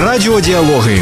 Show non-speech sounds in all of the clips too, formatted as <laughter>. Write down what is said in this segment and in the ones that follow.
Радіодіалоги.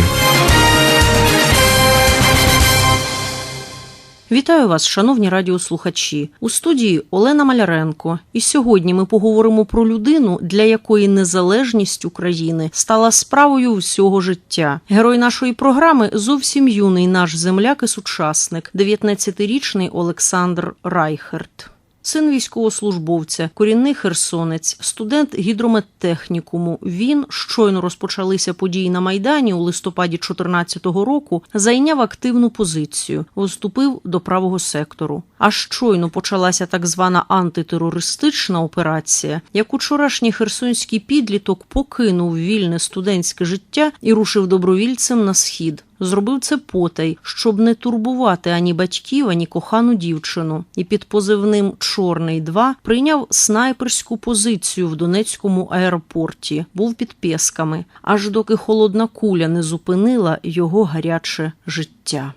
Вітаю вас, шановні радіослухачі. У студії Олена Маляренко. І сьогодні ми поговоримо про людину, для якої незалежність України стала справою всього життя. Герой нашої програми зовсім юний наш земляк і сучасник, 19-річний Олександр Райхерт. Син військовослужбовця, корінний херсонець, студент гідрометтехнікуму. Він щойно розпочалися події на майдані у листопаді 2014 року. Зайняв активну позицію, вступив до правого сектору. А щойно почалася так звана антитерористична операція, як учорашній херсонський підліток покинув вільне студентське життя і рушив добровільцем на схід. Зробив це потай, щоб не турбувати ані батьків, ані кохану дівчину, і під позивним Чорний 2 прийняв снайперську позицію в Донецькому аеропорті. Був під песками, аж доки холодна куля не зупинила його гаряче життя.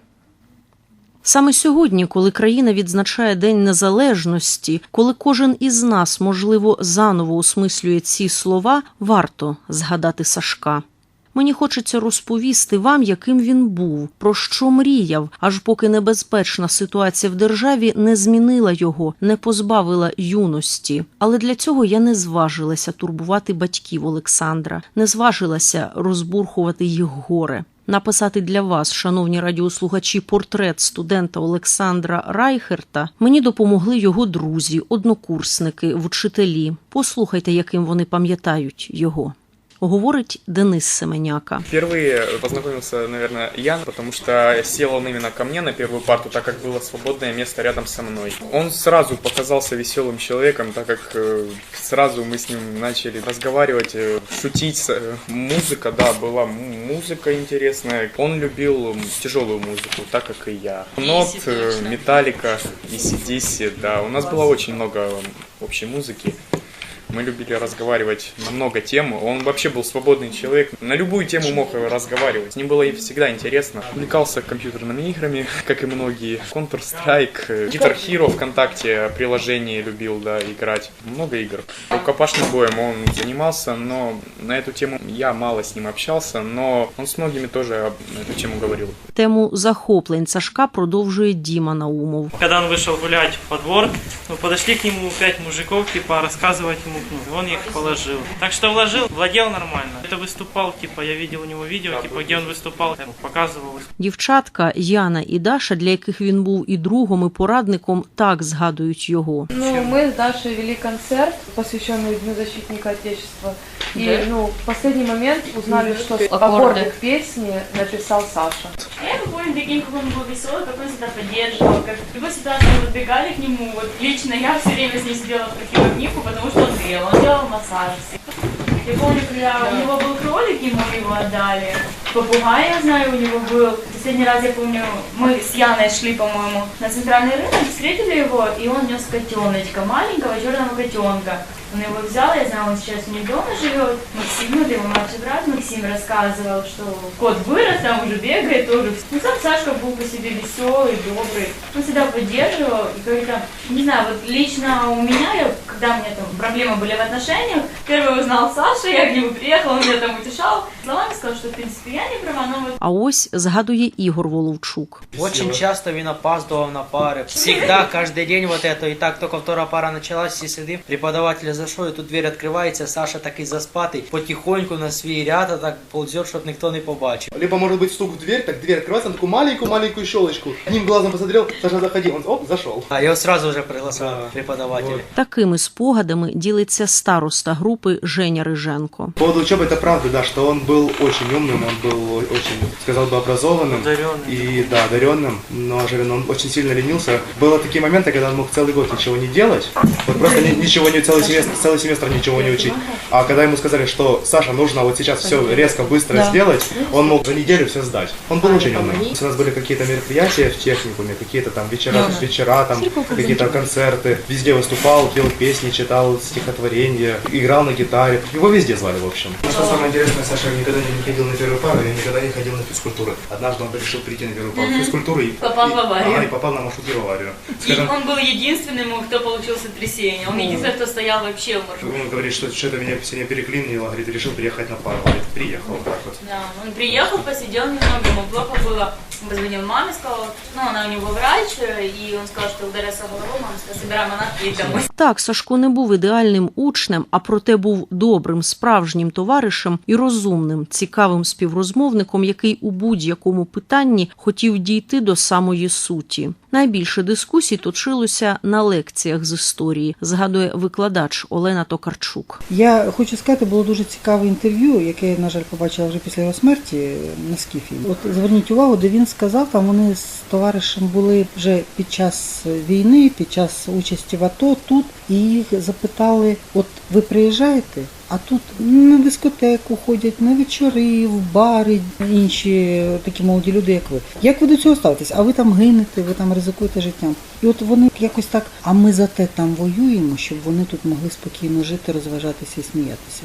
Саме сьогодні, коли країна відзначає День Незалежності, коли кожен із нас, можливо, заново осмислює ці слова, варто згадати Сашка. Мені хочеться розповісти вам, яким він був, про що мріяв, аж поки небезпечна ситуація в державі не змінила його, не позбавила юності. Але для цього я не зважилася турбувати батьків Олександра, не зважилася розбурхувати їх горе. Написати для вас, шановні радіослухачі, портрет студента Олександра Райхерта мені допомогли його друзі, однокурсники, вчителі. Послухайте, яким вони пам'ятають його Говорить Денис Семеняка. Впервые познакомился, наверное, я, потому что сел он именно ко мне на первую парту, так как было свободное место рядом со мной. Он сразу показался веселым человеком, так как э, сразу мы с ним начали разговаривать, э, шутить. С- э, Музыка, да, была м- музыка интересная. Он любил тяжелую музыку, так как и я. Нот, э, Металлика, ACDC, да. У нас было очень много общей музыки. Мы любили разговаривать на много тем. Он вообще был свободный человек. На любую тему мог разговаривать. С ним было и всегда интересно. Увлекался компьютерными играми, <laughs> как и многие. Counter-Strike, э, Guitar Hero ВКонтакте приложение любил, да, играть. Много игр. Рукопашным боем он занимался, но на эту тему я мало с ним общался, но он с многими тоже об- на эту тему говорил. Тему захоплень Сашка продовжує Діма Наумов. Когда он вышел гулять во двор, ну, подошли к нему пять мужиков, типа, рассказывать ему книгу. Он их положил. Так что вложил, владел нормально. Это выступал, типа, я видел у него видео, типа, где он выступал, я ему показывал. Дівчатка Яна і Даша, для яких він був і другом, і порадником, так згадують його. Ну, мы с Дашей вели концерт, посвященный Дню защитника Отечества. И, ну, в последний момент узнали, что аккорды к песне написал Саша. Я его помню таким, как он был веселый, как он всегда поддерживал, как в любой ситуации мы подбегали к нему. Вот лично я все время с ним сидела в противогнивку, потому что он грел, он делал массаж. Я помню, когда у него был кролик, ему его отдали. Попугай, я знаю, у него был. Последний раз, я помню, мы с Яной шли, по-моему, на центральный рынок, встретили его, и он нес котеночка, маленького черного котенка. Он его взял, я знаю, он сейчас у них дома живет. Максим, ну, это его младший брат Максим рассказывал, что кот вырос, там уже бегает тоже. Ну, сам Сашка был по себе веселый, добрый. Он всегда поддерживал. И как-то, не знаю, вот лично у меня, я, когда у меня там проблемы были в отношениях, первый узнал Саша, я к нему приехала, он меня там утешал. Словами сказал, что, в принципе, я не права, но вот А ось згадує Ігор Воловчук. Очень часто він опаздывал на пары. Всегда, <laughs> каждый день вот это. И так только вторая пара началась, все сидим. Преподаватель зашел, и тут дверь открывается, Саша такий заспатый, потихоньку на свій ряд, а так ползет, щоб ніхто не побачив. Либо может быть стук в дверь, так дверь открывается, на такую маленькую-маленькую щелочку. Одним глазом посмотрел, Саша заходи, он оп, зашел. А його сразу же пригласили преподаватели. Такими спогадами ділиться староста групи Женя Риженко. По поводу учебы, это правда, да, что он был очень умным, он был очень, сказал бы, образованным. Одаренный. И, да, одаренным, но же он очень сильно ленился. Было такие моменты, когда он мог целый год ничего не делать, вот просто ни- ничего не, целый семестр, целый семестр ничего не учить. А когда ему сказали, что Саша, нужно вот сейчас все резко, быстро сделать, он мог за неделю все сдать. Он был очень умный. У нас были какие-то мероприятия в техникуме, какие-то там вечера, вечера там, какие-то концерты. Везде выступал, пел песни, читал стихотворения, играл на гитаре. Его везде звали, в общем. Что самое интересное, Саша никогда не ходил на первую пару, я никогда не ходил на физкультуру. Однажды он решил прийти на первую пару физкультуры и, Попал и- в аварию. ага, и попал на маршруте в аварию. И Скажем, он был единственным, кто получил сотрясение. Он единственный, кто стоял вообще в маршруте. он говорит, что что-то меня сегодня переклинило, говорит, решил приехать на пару. Говорит, приехал. Да, он приехал, посидел немного, ему плохо было. Он позвонил маме, сказал, ну, она у него врач, и он сказал, что ударился головой, мама сказала, собирай манат и домой. Так, Сашко не був ідеальним учнем, а проте був добрим, справжнім товаришем і розумним, цікавим співрозмовником, який у будь-якому питанні хотів дійти до самої суті. Найбільше дискусій точилося на лекціях з історії, згадує викладач Олена Токарчук. Я хочу сказати, було дуже цікаве інтерв'ю, яке я, на жаль, побачила вже після його смерті на Скіфі. От зверніть увагу, де він сказав, там вони з товаришем були вже під час війни, під час участі в АТО тут, і їх запитали: от ви приїжджаєте? А тут на дискотеку ходять, на вечори, в бари, інші такі молоді люди, як ви. Як ви до цього ставитесь? А ви там гинете, ви там ризикуєте життям. І от вони якось так, а ми за те там воюємо, щоб вони тут могли спокійно жити, розважатися і сміятися.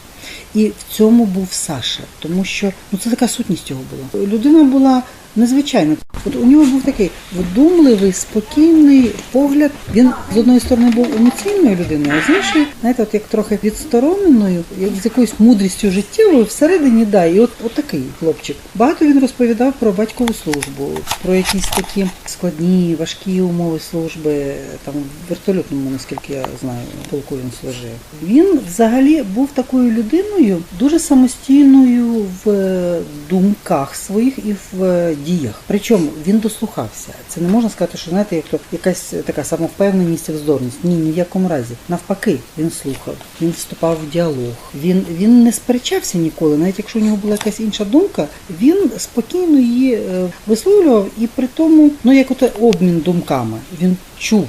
І в цьому був Саша, тому що ну це така сутність його була. Людина була незвичайна. От у нього був такий вдумливий, спокійний погляд. Він з одної сторони був емоційною людиною, а з іншої, знаєте, от як трохи відстороненою, як з якоюсь мудрістю життєвою всередині, да, і от, от такий хлопчик. Багато він розповідав про батькову службу, про якісь такі складні, важкі умови служби, там в вертольотному, наскільки я знаю, полку він служив. Він взагалі був такою людиною, дуже самостійною в е, думках своїх і в е, діях. Причому він дослухався. Це не можна сказати, що знаєте, як то якась така самовпевненість і вздорність. Ні, ні в якому разі. Навпаки, він слухав, він вступав в діалог. Він, він не сперечався ніколи, навіть якщо у нього була якась інша думка, він спокійно її е, висловлював і при тому, ну як ото обмін думками, він чув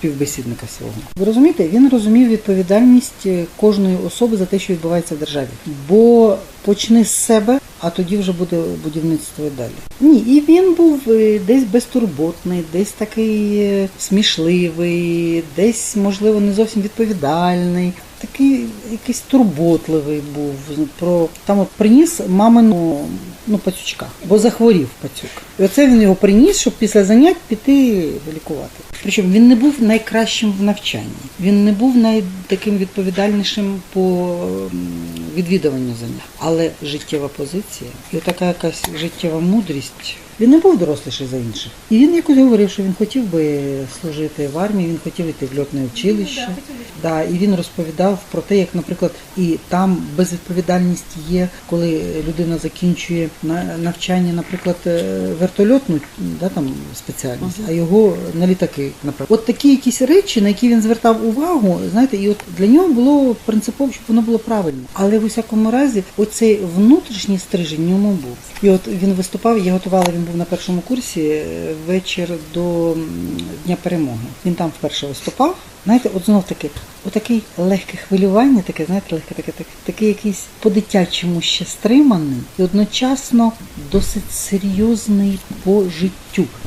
співбесідника свого. Ви розумієте, він розумів відповідальність е, кожної особи за те, що відбувається в державі. Бо почни з себе, а тоді вже буде будівництво і далі. Ні, і він був е, десь безтурботний, десь такий е, смішливий, десь, можливо, не зовсім відповідальний. Такий якийсь турботливий був. Про там от приніс мамину ну, пацючка, бо захворів пацюк. І оце він його приніс, щоб після занять піти лікувати. Причому він не був найкращим в навчанні, він не був найтаким відповідальнішим по відвідуванню занять, але життєва позиція і така якась життєва мудрість. Він не був доросліший за інших. І він якось говорив, що він хотів би служити в армії, він хотів йти в льотне училище. Да, і він розповідав про те, як, наприклад, і там безвідповідальність є, коли людина закінчує навчання, наприклад, е, вертольотну да, там, спеціальність, а його на літаки, наприклад. От такі якісь речі, на які він звертав увагу, знаєте, і от для нього було принципово, щоб воно було правильно. Але в усякому разі, оцей внутрішній стрижень ньому був. І от він виступав, я готувала, він був на першому курсі е, вечір до Дня перемоги. Він там вперше виступав. Знаєте, от знов таки, отакий легке хвилювання, таке, знаєте, легке, таке, таке, такий якийсь по-дитячому ще стриманий і одночасно досить серйозний по життю.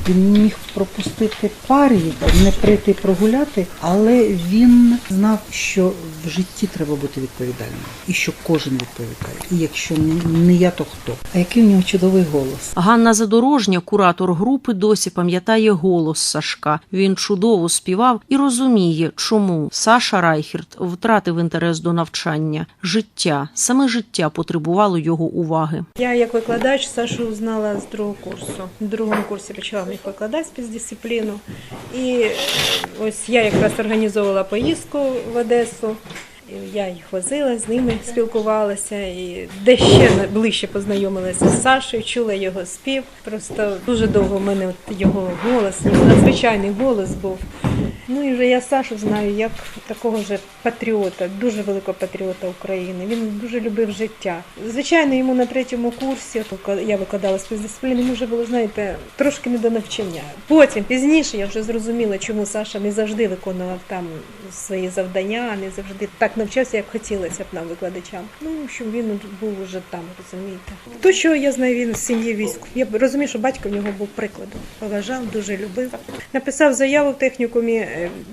Він міг пропустити парі, не прийти прогуляти, але він знав, що в житті треба бути відповідальним, і що кожен відповідає. І якщо не, не я, то хто? А який в нього чудовий голос? Ганна Задорожня, куратор групи, досі пам'ятає голос Сашка. Він чудово співав і розуміє, чому Саша Райхерт втратив інтерес до навчання. Життя, саме життя потребувало його уваги. Я як викладач Сашу знала з другого курсу. В другому курсі почала мені викладати спецдисципліну. І ось я якраз організовувала поїздку в Одесу. Я їх возила, з ними спілкувалася і де ще ближче познайомилася з Сашою, чула його спів. Просто дуже довго в мене його голос, надзвичайний голос був. Ну і вже я Сашу знаю як такого ж патріота, дуже великого патріота України. Він дуже любив життя. Звичайно, йому на третьому курсі, я викладала спецдисципліни, йому вже було, знаєте, трошки не до навчання. Потім пізніше я вже зрозуміла, чому Саша не завжди виконував там свої завдання, не завжди так навчався, як хотілося б нам викладачам. Ну що він був уже там, розумієте. То, що я знаю, він з сім'ї війську. Я розумію, що батько в нього був прикладом. Поважав, дуже любив. Написав заяву в технікумі,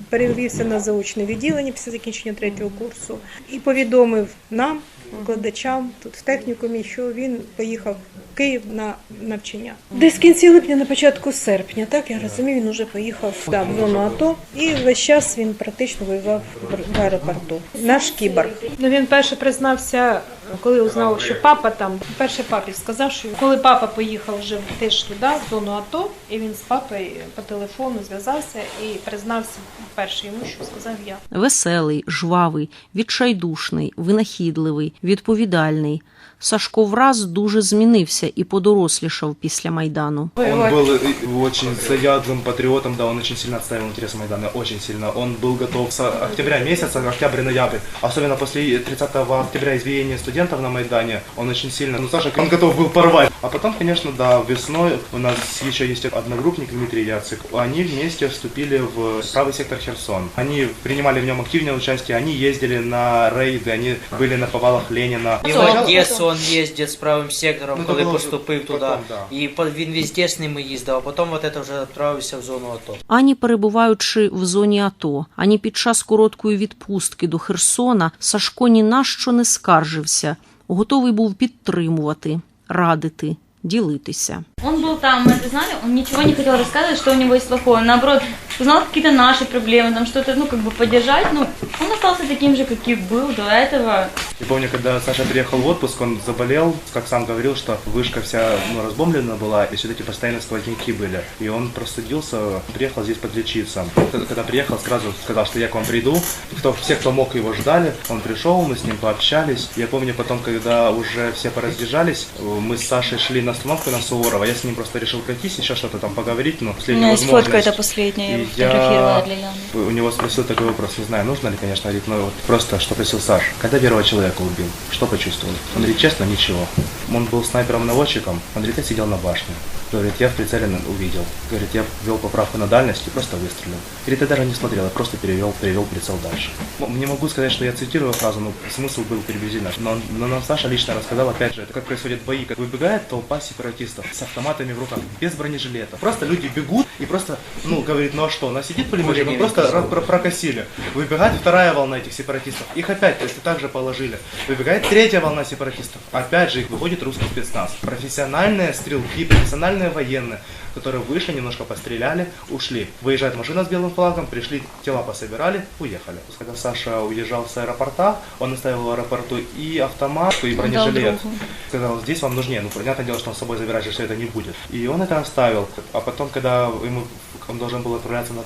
перевівся на заочне відділення після закінчення третього курсу і повідомив нам, викладачам тут в технікумі, що він поїхав Київ на навчання. Десь в кінці липня, на початку серпня, так я розумію, він вже поїхав да, в зону АТО, і весь час він практично воював в- в аеропорту. Наш кіборг. Ну він перше признався, коли узнав, що папа там, перше папі сказав, що коли папа поїхав вже теж туди, в зону АТО, і він з папою по телефону зв'язався і признався перше йому, що сказав я. Веселий, жвавий, відчайдушний, винахідливий, відповідальний. Сашко враз дуже змінився і подорослішав після майдану. Он был э, очень заядлым патриотом, да, он очень сильно отстаивал интересы Майдана, очень сильно. Он был готов с октября месяца, октябрь-ноябрь, особенно после 30 октября избиения студентов на Майдане, он очень сильно, ну, Саша, он готов был порвать. А потом, конечно, да, весной у нас еще есть одногруппник Дмитрий Яцик, они вместе вступили в правый сектор Херсон. Они принимали в нем активное участие, они ездили на рейды, они были на повалах Ленина. І в Одесу он їздить з правим сектором, Ну, коли то було поступив потім, туди. да. І по- він везде з ними їздив, а потім от це вже відправився в зону АТО. Ані перебуваючи в зоні АТО, ані під час короткої відпустки до Херсона, Сашко ні на що не скаржився, готовий був підтримувати, радити, ділитися. Он был там, мы это знали, он ничего не хотел рассказывать, что у него есть плохое. Наоборот, узнал какие-то наши проблемы, там что-то, ну, как бы поддержать. Ну, он остался таким же, как и был до этого. И помню, когда Саша приехал в отпуск, он заболел, как сам говорил, что вышка вся ну, разбомблена была, и все-таки постоянно сквозняки были. И он простудился, приехал здесь подлечиться. Когда приехал, сразу сказал, что я к вам приду. Кто, все, кто мог, его ждали. Он пришел, мы с ним пообщались. Я помню потом, когда уже все поразъезжались, мы с Сашей шли на остановку на Суворова. Я с ним просто решил пройтись, еще что-то там поговорить, но У меня есть фотка, это последняя, я фотографировала для Яны. у него спросил такой вопрос, не знаю, нужно ли, конечно, говорит, но вот просто, что просил Саш, когда первого человека убил, что почувствовал? Говорит, честно, ничего. Он был снайпером-наводчиком, я сидел на башне. Говорит, я в прицеле на- увидел. Говорит, я ввел поправку на дальность и просто выстрелил. Говорит, я даже не смотрел, я просто перевел, перевел прицел дальше. Не могу сказать, что я цитирую фразу, но смысл был приблизительно. Но, но нам Саша лично рассказал, опять же, это как происходят бои, как выбегает толпа сепаратистов с автоматами в руках, без бронежилета. Просто люди бегут и просто, ну, говорит, ну а что, нас сидит пулеметчик, мы просто ра- про- прокосили. Выбегает вторая волна этих сепаратистов, их опять, то есть также положили. Выбегает третья волна сепаратистов, опять же их выходит русский спецназ. Профессиональные стрелки, профессиональные военные, которые вышли, немножко постреляли, ушли. Выезжает машина с белым флагом, пришли, тела пособирали, уехали. Когда Саша уезжал с аэропорта, он оставил в аэропорту и автомат, и бронежилет. Сказал, здесь вам нужнее. Ну, понятное дело, что он с собой забирать все это не будет. И он это оставил. А потом, когда ему он должен был отправляться, на,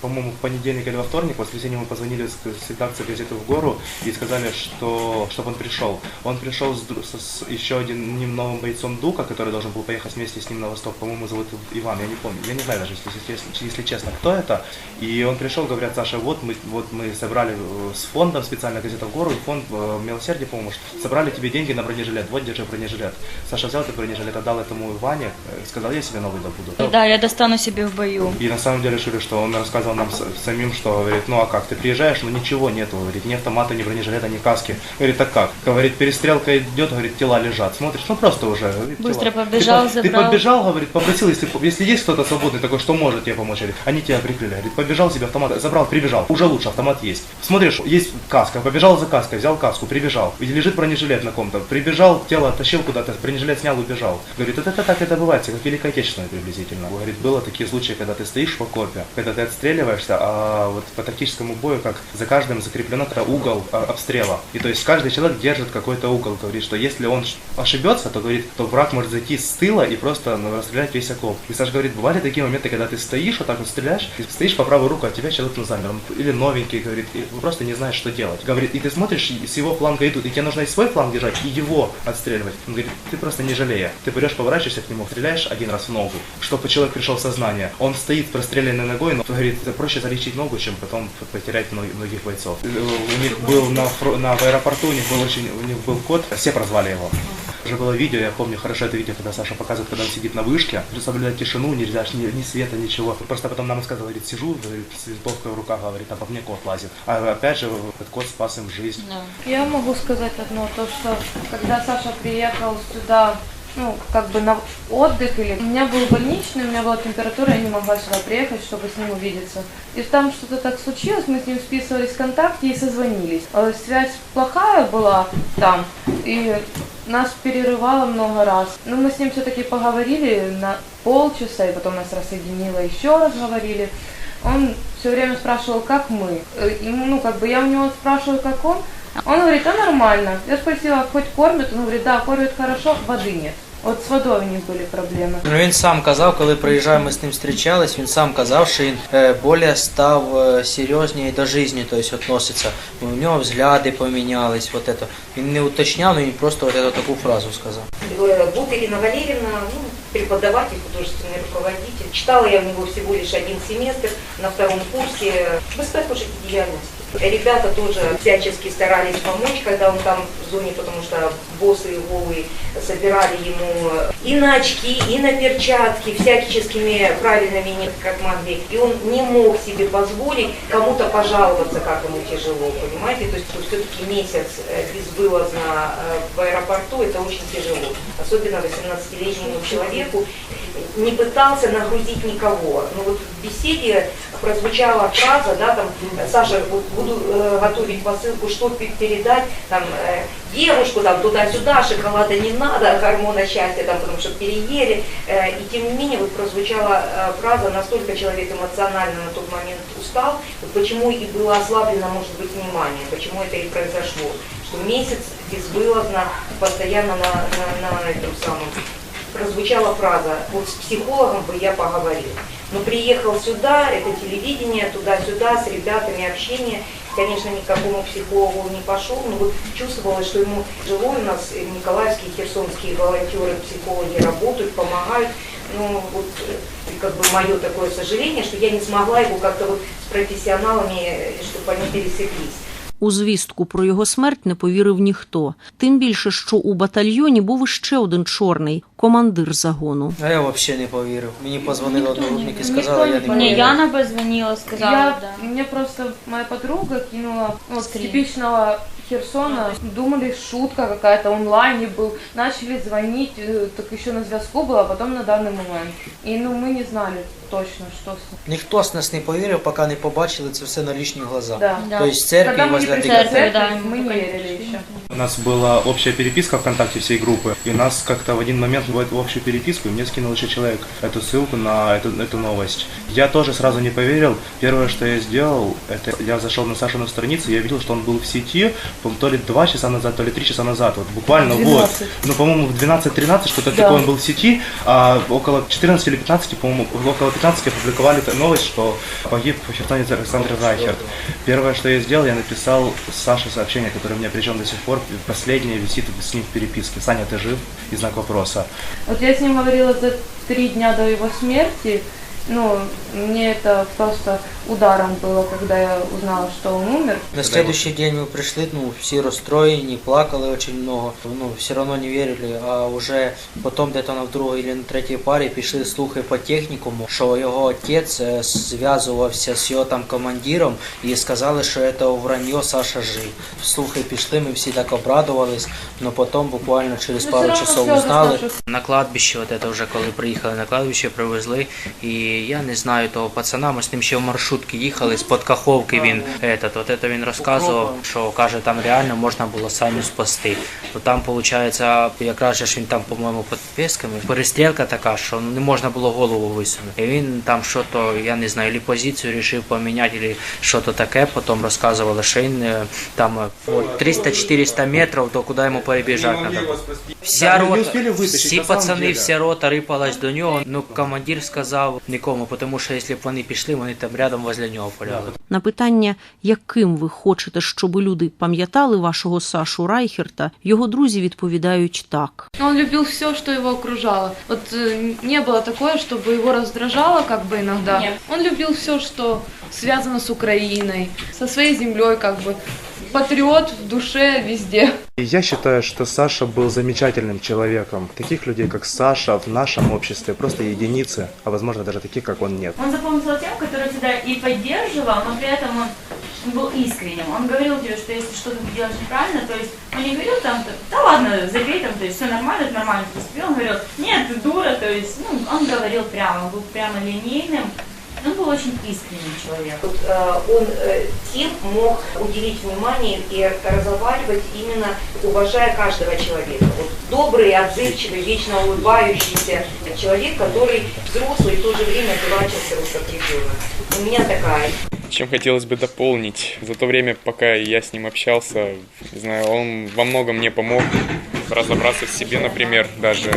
по-моему, в понедельник или во вторник, в воскресенье мы позвонили с, редакции газеты «В гору» и сказали, что, чтобы он пришел. Он пришел с, с- с еще одним новым бойцом Дука, который должен был поехать вместе с ним на восток. По-моему, зовут Иван, я не помню. Я не знаю даже, если, если, если честно, кто это. И он пришел, говорят, Саша, вот мы, вот мы собрали э, с фондом специально газета «В гору», и фонд э, «Милосердие», по-моему, собрали тебе деньги на бронежилет. Вот, держи бронежилет. Саша взял этот бронежилет, отдал этому Иване, э, сказал, я себе новый добуду. Да, я достану себе в бою. И на самом деле решили, что он рассказывал нам самим, что говорит, ну а как, ты приезжаешь, ну ничего нету, говорит, ни автомата, ни бронежилета, ни каски. Говорит, так как? Говорит, перестрелка идет, говорит, тела лежат. Смотришь, ну просто уже. говорит, Быстро тела. побежал, ты, по- ты забрал. побежал, говорит, попросил, если, если есть кто-то свободный такой, что может тебе помочь, говорит, они тебя прикрыли. Говорит, побежал себе автомат, забрал, прибежал. Уже лучше, автомат есть. Смотришь, есть каска, побежал за каской, взял каску, прибежал. Лежит бронежилет на ком-то. Прибежал, тело оттащил куда-то, бронежилет снял, убежал. Говорит, это, это так это бывает, как Великая Отечественная приблизительно. Говорит, было такие случаи, когда ты стоишь в окопе, когда ты отстреливаешься, а вот по тактическому бою, как за каждым закреплено угол а, обстрела. И то есть каждый человек держит какой-то угол, говорит, что если он ошибется, то говорит, то враг может зайти с тыла и просто ну, расстрелять весь окоп. И Саша говорит, бывали такие моменты, когда ты стоишь, вот так вот стреляешь, и стоишь по правую руку, а тебя человек ну, замер, он или новенький, говорит, и просто не знаешь, что делать. Говорит, и ты смотришь, и с его фланга идут, и тебе нужно и свой фланг держать, и его отстреливать. Он говорит, ты просто не жалея. Ты берешь, поворачиваешься к нему, стреляешь один раз в ногу, чтобы человек пришел в сознание. Он стоит простреленной ногой, но говорит, это проще залечить ногу, чем потом потерять мно- многих бойцов. Э, У них был на, фро- на в аэропорту, у них был очень, у них был кот, все прозвали его. Уже было видео, я помню хорошо это видео, когда Саша показывает, когда он сидит на вышке, соблюдать тишину, нельзя, ни, ни света, ничего. Просто потом нам сказал, говорит, сижу, говорит, с винтовкой в руках, говорит, а по мне кот лазит. А опять же, этот кот спас им жизнь. Я могу сказать одно, то что когда Саша приехал сюда ну, как бы на отдых или... У меня был больничный, у меня была температура, я не могла сюда приехать, чтобы с ним увидеться. И там что-то так случилось, мы с ним списывались в ВКонтакте и созвонились. Э, Связь плохая была там, и нас перерывало много раз. Но мы с ним все-таки поговорили на полчаса, и потом нас рассоединило, еще раз говорили. Он все время спрашивал, как мы. Э, Ему, ну, как бы я у него спрашиваю, как он. Он говорит, да нормально. Я спросила, хоть кормят? Он говорит, да, кормят хорошо, воды нет. От з водою у них були проблеми. Ну, він сам казав, коли приїжджав, ми з ним зустрічались, він сам казав, що він е, більше став е, серйозніше до життя, то есть, відноситься. У нього взгляди помінялись, вот это. Він не уточняв, але він просто вот эту таку фразу сказав. Э, Бутырина Валерьевна, ну, преподаватель, художественный руководитель. Читала я у него всего лишь один семестр на втором курсе. Беспека життєдіяльності. Ребята тоже всячески старались помочь, когда он там в зоне, потому что боссы и голые собирали ему и на очки, и на перчатки, всяческими правильными, не- как могли. И он не мог себе позволить кому-то пожаловаться, как ему тяжело, понимаете? То есть все-таки месяц э, безвылазно э, в аэропорту, это очень тяжело. Особенно 18-летнему человеку не пытался нагрузить никого. Но вот в беседе прозвучала фраза, да, там, Саша, вот буду э, готовить посылку, что пе- передать, там, э, девушку, там, туда-сюда, шоколада не надо, гормона счастья, там, потому что переели. Э, и тем не менее, вот прозвучала э, фраза, настолько человек эмоционально на тот момент устал, вот почему и было ослаблено, может быть, внимание, почему это и произошло, что месяц безвылазно, постоянно на, на, на этом самом прозвучала фраза «Вот с психологом бы я поговорил». Но приехал сюда, это телевидение, туда-сюда, с ребятами общение. Конечно, ни к какому психологу не пошел, но вот чувствовалось, что ему тяжело. У нас э, николаевские, херсонские волонтеры, психологи работают, помогают. Ну, вот э, и как бы мое такое сожаление, что я не смогла его как-то вот с профессионалами, э, чтобы они пересеклись. У звістку про його смерть не повірив ніхто. Тим більше, що у батальйоні був іще один чорний командир загону. А я взагалі не повірив. Мені позвонили Ніхто не одногрупники, вірив. сказали, я не Ніхто Мне повірив. Яна позвонила, сказала, Я, да. Мне просто моя подруга кинула ну, вот, с Скрин. типичного Херсона. Думали, шутка какая-то онлайн был. Начали звонить, э, так еще на зв'язку было, а потом на данный момент. И ну мы не знали точно, что с Ніхто з нас не повірив, поки не побачили це все на лічні глаза. Да. Да. Тобто в церкві Когда мы не возле пришли в церкви, церковь, да, мы мы не только верили пришли. еще. У нас была общая переписка ВКонтакте всей группы, и нас как-то в один момент в эту общую переписку, и мне скинул еще человек эту ссылку на эту, эту новость. Я тоже сразу не поверил. Первое, что я сделал, это я зашел на Сашину страницу, я видел, что он был в сети, по-моему, то ли два часа назад, то ли три часа назад, вот буквально 12. вот. Ну, по-моему, в 12-13 что-то Да. такое он был в сети, а около 14 или 15, по-моему, около 15 опубликовали новость, что погиб херсонец Александр Райхерт. Первое, что я сделал, я написал Саше сообщение, которое у меня причем до сих пор последнее висит с ним в переписке. Саня, ты жив? И знак вопроса. Вот я с ним говорила за три дня до его смерти. Ну, мне это просто ударом было, когда я узнала, что он умер. На следующий день мы пришли, ну, все расстроены, плакали очень много, ну, все равно не верили, а уже потом где-то на другій или на третій парі пішли слухи по технікуму, що його отець е, зв'язувався з його там командиром і сказали, що це враньо Саша жив. Слухи пішли, ми всі так обрадувались, але потім буквально через Ну, пару всё равно часов слезы узнали. наши. На кладбище, от это вже коли приїхали на кладбище, привезли. І я не знаю того пацана, ми з ним ще в маршрутці їхали, з-под Каховки він этот, от это він розказував, що каже, там реально можна було Саню спасти. То там, виходить, якраз же ж він там, по-моєму, під песками, перестрілка така, що не можна було голову висунути. І він там що то, я не знаю, або позицію вирішив поміняти, або що то таке, потім розказували, що він е, там е, от 300-400 метрів, то куди йому перебіжати треба. Вся Да, не рота, успели вытащить, всі на самом пацани, деле. вся рота рипалась до нього. Ну командир сказав нікому, тому що якщо б вони пішли, вони там рядом возле нього поляли. На питання, яким ви хочете, щоб люди пам'ятали вашого Сашу Райхерта, його друзі відповідають так. Он любил все, что его окружало. Вот э, не было такое, чтобы его раздражало как бы иногда. Нет. Он любил все, что связано с Украиной, со своей землей как бы. Патриот в душе везде. И я считаю, что Саша был замечательным человеком. Таких людей, как Саша, в нашем обществе просто единицы, а возможно даже таких, как он, нет. Он запомнился тем, который всегда и поддерживал, но при этом он он был искренним. Он говорил тебе, что если что-то ты делаешь неправильно, то есть он не говорил там, да ладно, забей там, то есть все нормально, это нормально поступил. Он говорил, нет, ты дура, то есть, ну, он говорил прямо, он был прямо линейным. Он был очень искренним человеком. Вот, э, он э, тем мог уделить внимание и разговаривать именно уважая каждого человека. Вот добрый, отзывчивый, вечно улыбающийся человек, который взрослый и в то же время дурачился вот как ребенок. У меня такая. Чем хотелось бы дополнить, за то время, пока я с ним общался, не знаю, он во многом мне помог разобраться в себе, например, даже,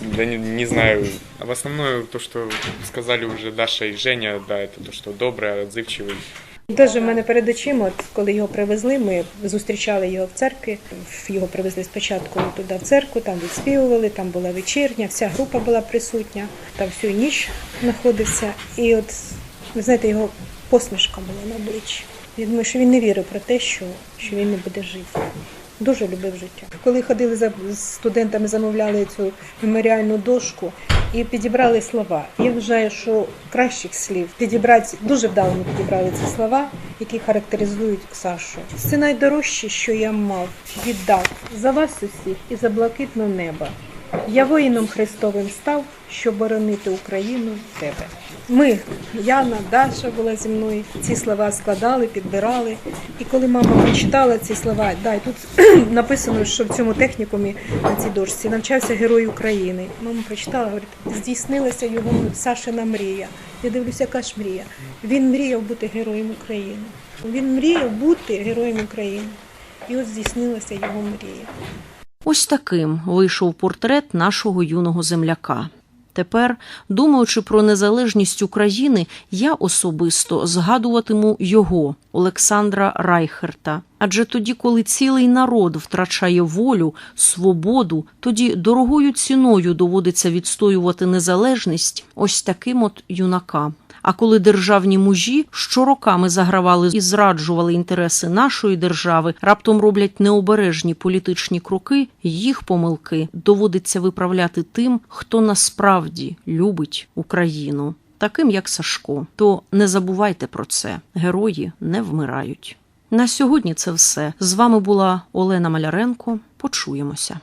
да не, не знаю, а в основном то, что сказали уже Даша и Женя, да, это то, что добрый, отзывчивый, Даже в мене перед очима, от коли його привезли, ми зустрічали його в церкві. Його привезли спочатку туди в церкву, там відспівували, там була вечірня, вся група була присутня, там всю ніч знаходився. І от, ви знаєте, його посмішка була на обличчі. Я думаю, що він не вірив про те, що, що він не буде жити. Дуже любив життя. Коли ходили за студентами, замовляли цю меморіальну дошку і підібрали слова. Я вважаю, що кращих слів підібрати дуже вдало ми підібрали ці слова, які характеризують Сашу. Це найдорожче, що я мав, віддав за вас усіх і за блакитне небо. Я воїном Христовим став, щоб боронити Україну тебе. Ми, Яна, Даша була зі мною, ці слова складали, підбирали. І коли мама прочитала ці слова, да, і тут <clears throat> написано, що в цьому технікумі на цій дошці навчався герой України. Мама прочитала, говорить, здійснилася його Сашина мрія. Я дивлюся, яка ж мрія. Він мріяв бути героєм України. Він мріяв бути героєм України. І от здійснилася його мрія. Ось таким вийшов портрет нашого юного земляка. Тепер, думаючи про незалежність України, я особисто згадуватиму його, Олександра Райхерта. Адже тоді, коли цілий народ втрачає волю, свободу, тоді дорогою ціною доводиться відстоювати незалежність ось таким от юнакам. А коли державні мужі, що роками загравали і зраджували інтереси нашої держави, раптом роблять необережні політичні кроки, їх помилки доводиться виправляти тим, хто насправді любить Україну, таким як Сашко. То не забувайте про це. Герої не вмирають. На сьогодні це все. З вами була Олена Маляренко. Почуємося.